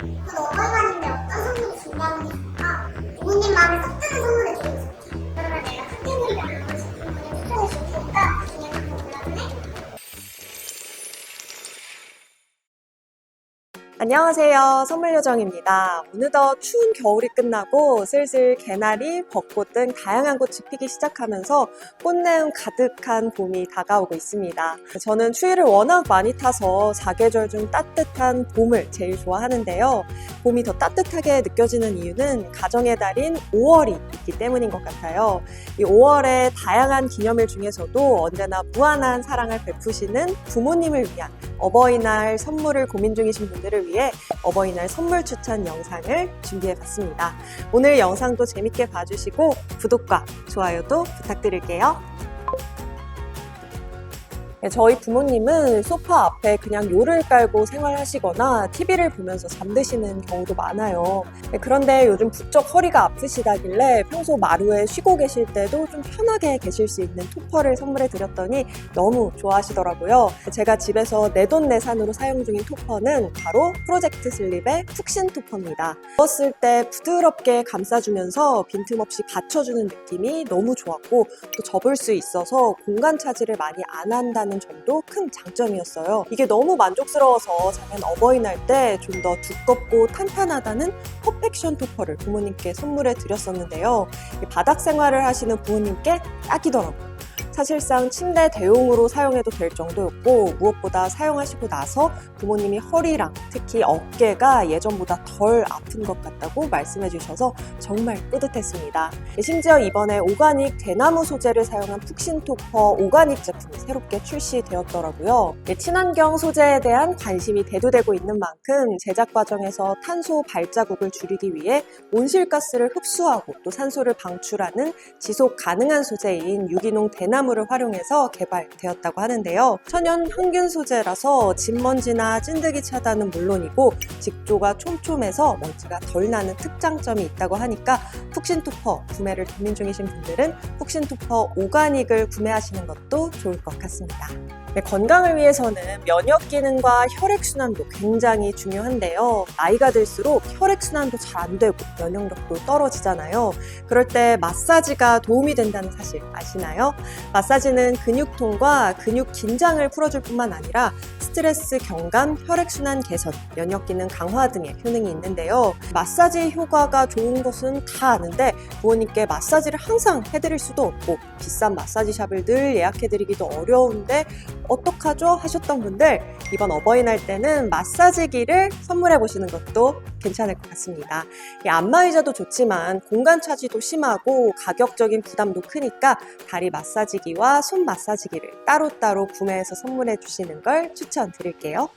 저도 어머니한테 어떤 선물을 준비하는 게 좋을까? 부모님 마음에 쏙 드는 선물 안녕하세요. 선물요정입니다. 어느덧 추운 겨울이 끝나고 슬슬 개나리, 벚꽃 등 다양한 꽃이 피기 시작하면서 꽃내음 가득한 봄이 다가오고 있습니다. 저는 추위를 워낙 많이 타서 사계절 중 따뜻한 봄을 제일 좋아하는데요. 봄이 더 따뜻하게 느껴지는 이유는 가정의 달인 5월이 있기 때문인 것 같아요. 이 5월의 다양한 기념일 중에서도 언제나 무한한 사랑을 베푸시는 부모님을 위한 어버이날 선물을 고민 중이신 분들을 위해 어버이날 선물 추천 영상을 준비해 봤습니다. 오늘 영상도 재밌게 봐주시고 구독과 좋아요도 부탁드릴게요. 네, 저희 부모님은 소파 앞에 그냥 요를 깔고 생활하시거나 TV를 보면서 잠드시는 경우도 많아요. 네, 그런데 요즘 부쩍 허리가 아프시다길래 평소 마루에 쉬고 계실 때도 좀 편하게 계실 수 있는 토퍼를 선물해 드렸더니 너무 좋아하시더라고요. 제가 집에서 내돈내산으로 사용 중인 토퍼는 바로 프로젝트 슬립의 푹신 토퍼입니다. 누웠을 때 부드럽게 감싸주면서 빈틈없이 받쳐주는 느낌이 너무 좋았고 또 접을 수 있어서 공간 차지를 많이 안 한다는 점도 큰 장점이었어요. 이게 너무 만족스러워서 작년 어버이날 때 좀 더 두껍고 탄탄하다는 퍼펙션 토퍼를 부모님께 선물해 드렸었는데요. 이 바닥 생활을 하시는 부모님께 딱이더라고요. 사실상 침대 대용으로 사용해도 될 정도였고 무엇보다 사용하시고 나서 부모님이 허리랑 특히 어깨가 예전보다 덜 아픈 것 같다고 말씀해 주셔서 정말 뿌듯했습니다. 심지어 이번에 오가닉 대나무 소재를 사용한 푹신 토퍼 오가닉 제품이 새롭게 출시되었더라고요. 네, 친환경 소재에 대한 관심이 대두되고 있는 만큼 제작 과정에서 탄소 발자국을 줄이기 위해 온실가스를 흡수하고 또 산소를 방출하는 지속 가능한 소재인 유기농 대나무 를 활용해서 개발되었다고 하는데요. 천연 항균 소재라서 진먼지나 찐득이 차단은 물론이고 직조가 촘촘해서 먼지가 덜 나는 특장점이 있다고 하니까 푹신토퍼 구매를 고민 중이신 분들은 푹신토퍼 오가닉을 구매하시는 것도 좋을 것 같습니다. 네, 건강을 위해서는 면역 기능과 혈액 순환도 굉장히 중요한데요. 나이가 들수록 혈액 순환도 잘 안 되고 면역력도 떨어지잖아요. 그럴 때 마사지가 도움이 된다는 사실 아시나요? 마사지는 근육통과 근육 긴장을 풀어줄 뿐만 아니라 스트레스 경감, 혈액순환 개선, 면역 기능 강화 등의 효능이 있는데요. 마사지 효과가 좋은 것은 다 아는데 부모님께 마사지를 항상 해드릴 수도 없고 비싼 마사지샵을 늘 예약해드리기도 어려운데 어떡하죠? 하셨던 분들 이번 어버이날 때는 마사지기를 선물해 보시는 것도 괜찮을 것 같습니다. 이 안마의자도 좋지만 공간 차지도 심하고 가격적인 부담도 크니까 다리 마사지기와 손 마사지기를 따로따로 구매해서 선물해 주시는 걸 추천드릴게요.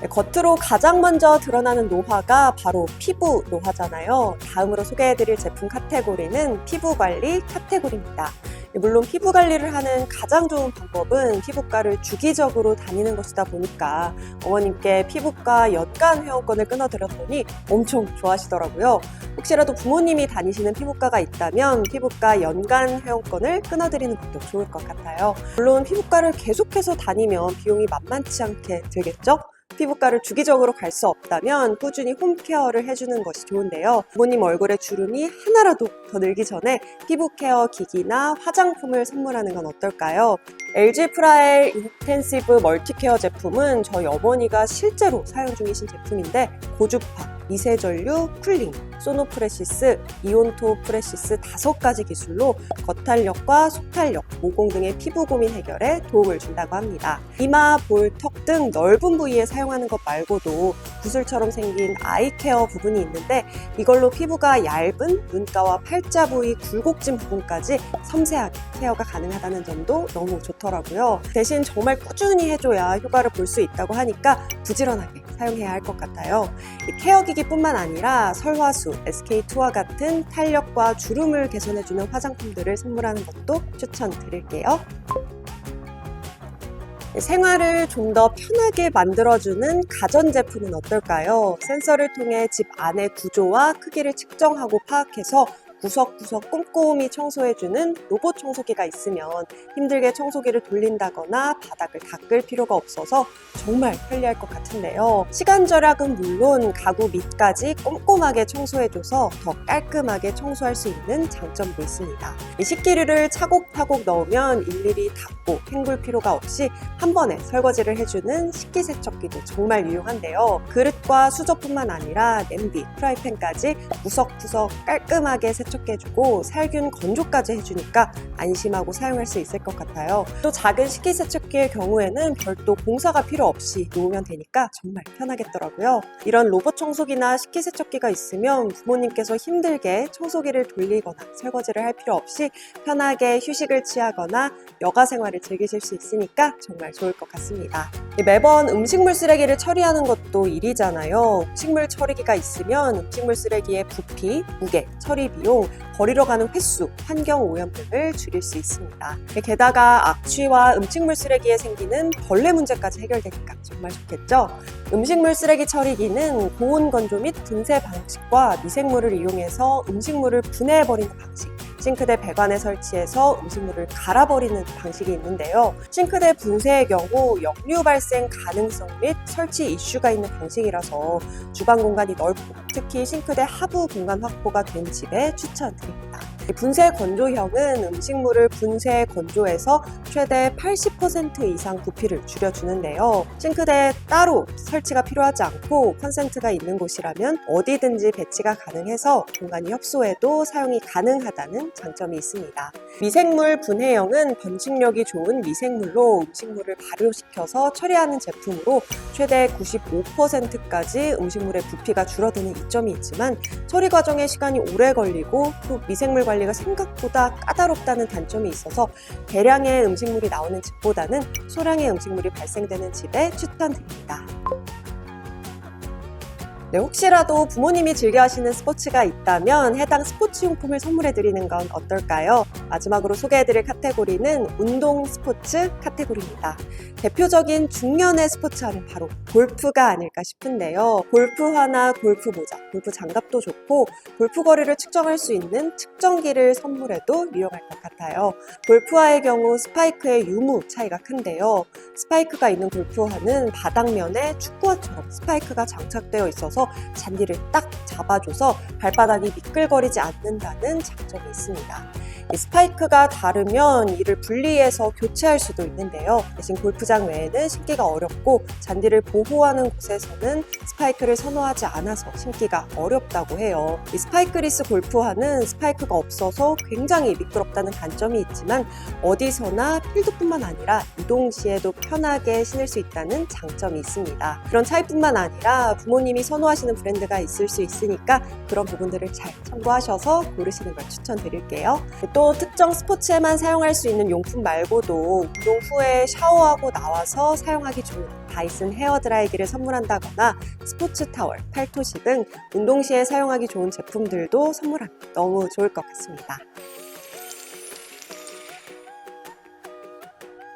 네, 겉으로 가장 먼저 드러나는 노화가 바로 피부 노화잖아요. 다음으로 소개해드릴 제품 카테고리는 피부 관리 카테고리입니다. 물론 피부 관리를 하는 가장 좋은 방법은 피부과를 주기적으로 다니는 것이다 보니까 어머님께 피부과 연간 회원권을 끊어드렸더니 엄청 좋아하시더라고요. 혹시라도 부모님이 다니시는 피부과가 있다면 피부과 연간 회원권을 끊어드리는 것도 좋을 것 같아요. 물론 피부과를 계속해서 다니면 비용이 만만치 않게 들겠죠? 피부과를 주기적으로 갈 수 없다면 꾸준히 홈케어를 해주는 것이 좋은데요. 부모님 얼굴에 주름이 하나라도 더 늘기 전에 피부케어 기기나 화장품을 선물하는 건 어떨까요? LG 프라엘 인텐시브 멀티케어 제품은 저희 어머니가 실제로 사용 중이신 제품인데 고주파, 미세전류, 쿨링, 소노프레시스, 이온토 프레시스 다섯 가지 기술로 겉탄력과 속탄력, 모공 등의 피부 고민 해결에 도움을 준다고 합니다. 이마, 볼, 턱 등 넓은 부위에 사용하는 것 말고도 구슬처럼 생긴 아이케어 부분이 있는데 이걸로 피부가 얇은 눈가와 팔자 부위 굴곡진 부분까지 섬세하게 케어가 가능하다는 점도 너무 좋더라고요. 대신 정말 꾸준히 해줘야 효과를 볼 수 있다고 하니까 부지런하게 사용해야 할 것 같아요. 이 케어 기기뿐만 아니라 설화수, SK2와 같은 탄력과 주름을 개선해주는 화장품들을 선물하는 것도 추천드릴게요. 생활을 좀 더 편하게 만들어주는 가전제품은 어떨까요? 센서를 통해 집 안의 구조와 크기를 측정하고 파악해서 구석구석 꼼꼼히 청소해주는 로봇 청소기가 있으면 힘들게 청소기를 돌린다거나 바닥을 닦을 필요가 없어서 정말 편리할 것 같은데요. 시간 절약은 물론 가구 밑까지 꼼꼼하게 청소해줘서 더 깔끔하게 청소할 수 있는 장점도 있습니다. 이 식기류를 차곡차곡 넣으면 일일이 닦고 헹굴 필요가 없이 한 번에 설거지를 해주는 식기세척기도 정말 유용한데요. 그릇과 수저뿐만 아니라 냄비, 프라이팬까지 구석구석 깔끔하게 세척 해 주고 살균 건조까지 해주니까 안심하고 사용할 수 있을 것 같아요. 또 작은 식기세척기의 경우에는 별도 공사가 필요 없이 놓으면 되니까 정말 편하겠더라고요. 이런 로봇 청소기나 식기세척기가 있으면 부모님께서 힘들게 청소기를 돌리거나 설거지를 할 필요 없이 편하게 휴식을 취하거나 여가 생활을 즐기실 수 있으니까 정말 좋을 것 같습니다. 매번 음식물 쓰레기를 처리하는 것도 일이잖아요. 음식물 처리기가 있으면 음식물 쓰레기의 부피, 무게, 처리 비용, 버리러 가는 횟수, 환경 오염 등을 줄일 수 있습니다. 게다가 악취와 음식물 쓰레기에 생기는 벌레 문제까지 해결되니까 정말 좋겠죠? 음식물 쓰레기 처리기는 고온 건조 및 분쇄 방식과 미생물을 이용해서 음식물을 분해해버리는 방식, 싱크대 배관에 설치해서 음식물을 갈아버리는 방식이 있는데요. 싱크대 분쇄의 경우 역류 발생 가능성 및 설치 이슈가 있는 방식이라서 주방 공간이 넓고 특히 싱크대 하부 공간 확보가 된 집에 추천드립니다. 이 분쇄 건조형은 음식물을 분쇄 건조해서 최대 80% 이상 부피를 줄여주는데요. 싱크대에 따로 설치가 필요하지 않고 컨센트가 있는 곳이라면 어디든지 배치가 가능해서 공간이 협소해도 사용이 가능하다는 장점이 있습니다. 미생물 분해형은 번식력이 좋은 미생물로 음식물을 발효시켜서 처리하는 제품으로 최대 95%까지 음식물의 부피가 줄어드는 이점이 있지만 처리 과정에 시간이 오래 걸리고 또 미생물 관리가 생각보다 까다롭다는 단점이 있어서 대량의 음식물이 나오는 집보다는 소량의 음식물이 발생되는 집에 추천드립니다. 네, 혹시라도 부모님이 즐겨 하시는 스포츠가 있다면 해당 스포츠 용품을 선물해 드리는 건 어떨까요? 마지막으로 소개해 드릴 카테고리는 운동 스포츠 카테고리입니다. 대표적인 중년의 스포츠 하면 바로 골프가 아닐까 싶은데요. 골프화나 골프 모자, 골프 장갑도 좋고 골프 거리를 측정할 수 있는 측정기를 선물해도 유용할 것 같아요. 골프화의 경우 스파이크의 유무 차이가 큰데요. 스파이크가 있는 골프화는 바닥면에 축구화처럼 스파이크가 장착되어 있어서 잔디를 딱 잡아줘서 발바닥이 미끌거리지 않는다는 장점이 있습니다. 이 스파이크가 다르면 이를 분리해서 교체할 수도 있는데요. 대신 골프장 외에는 신기가 어렵고 잔디를 보호하는 곳에서는 스파이크를 선호하지 않아서 신기가 어렵다고 해요. 이 스파이크리스 골프화는 스파이크가 없어서 굉장히 미끄럽다는 단점이 있지만 어디서나 필드뿐만 아니라 이동 시에도 편하게 신을 수 있다는 장점이 있습니다. 그런 차이뿐만 아니라 부모님이 선호하시는 브랜드가 있을 수 있으니까 그런 부분들을 잘 참고하셔서 고르시는 걸 추천드릴게요. 또 특정 스포츠에만 사용할 수 있는 용품 말고도 운동 후에 샤워하고 나와서 사용하기 좋은 다이슨 헤어드라이기를 선물한다거나 스포츠 타월, 팔토시 등 운동 시에 사용하기 좋은 제품들도 선물하면 너무 좋을 것 같습니다.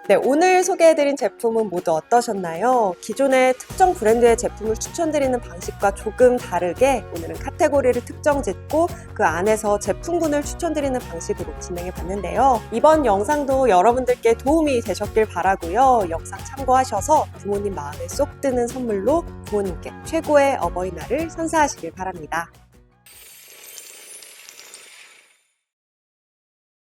네, 오늘 소개해드린 제품은 모두 어떠셨나요? 기존의 특정 브랜드의 제품을 추천드리는 방식과 조금 다르게 오늘은 카테고리를 특정 짓고 그 안에서 제품군을 추천드리는 방식으로 진행해 봤는데요. 이번 영상도 여러분들께 도움이 되셨길 바라고요. 영상 참고하셔서 부모님 마음에 쏙 드는 선물로 부모님께 최고의 어버이날을 선사하시길 바랍니다.